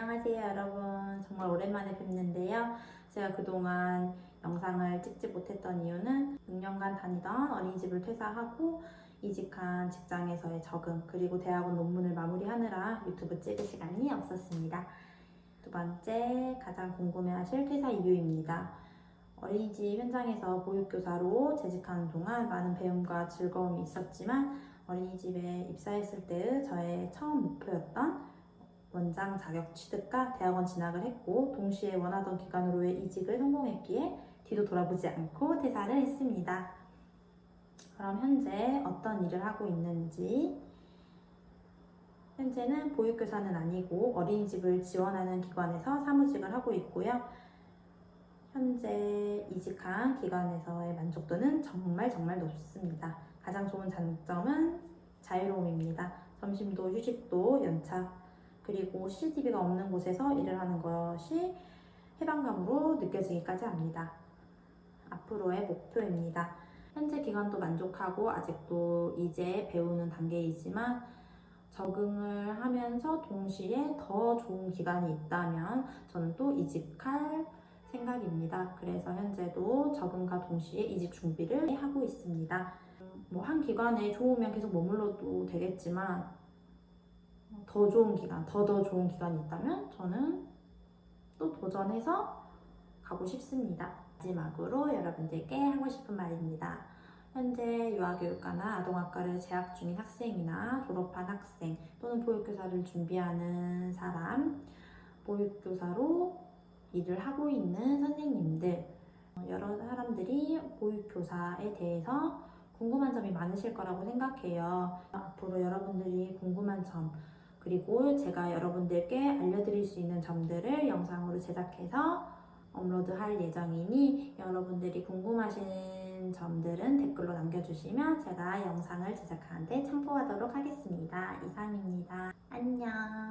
안녕하세요 여러분. 정말 오랜만에 뵙는데요. 제가 그동안 영상을 찍지 못했던 이유는 6년간 다니던 어린이집을 퇴사하고 이직한 직장에서의 적응 그리고 대학원 논문을 마무리하느라 유튜브 찍을 시간이 없었습니다. 두 번째 가장 궁금해하실 퇴사 이유입니다. 어린이집 현장에서 보육교사로 재직하는 동안 많은 배움과 즐거움이 있었지만 어린이집에 입사했을 때의 저의 처음 목표였던 원장 자격 취득과 대학원 진학을 했고 동시에 원하던 기관으로의 이직을 성공했기에 뒤도 돌아보지 않고 퇴사를 했습니다. 그럼 현재 어떤 일을 하고 있는지 현재는 보육교사는 아니고 어린이집을 지원하는 기관에서 사무직을 하고 있고요. 현재 이직한 기관에서의 만족도는 정말 정말 높습니다. 가장 좋은 장점은 자유로움입니다. 점심도 휴식도 연차 그리고 CCTV가 없는 곳에서 일을 하는 것이 해방감으로 느껴지기까지 합니다. 앞으로의 목표입니다. 현재 기간도 만족하고 아직도 이제 배우는 단계이지만 적응을 하면서 동시에 더 좋은 기간이 있다면 저는 또 이직할 생각입니다. 그래서 현재도 적응과 동시에 이직 준비를 하고 있습니다. 뭐 한 기관에 좋으면 계속 머물러도 되겠지만 더 좋은 기간, 더 더 좋은 기간이 있다면 저는 또 도전해서 가고 싶습니다. 마지막으로 여러분들께 하고 싶은 말입니다. 현재 유아교육과나 아동학과를 재학 중인 학생이나 졸업한 학생 또는 보육교사를 준비하는 사람, 보육교사로 일을 하고 있는 선생님들, 어, 여러 사람들이 보육교사에 대해서 궁금한 점이 많으실 거라고 생각해요. 앞으로 여러분들이 궁금한 점, 그리고 제가 여러분들께 알려드릴 수 있는 점들을 영상으로 제작해서 업로드 할 예정이니 여러분들이 궁금하신 점들은 댓글로 남겨주시면 제가 영상을 제작하는데 참고하도록 하겠습니다. 이상입니다. 안녕.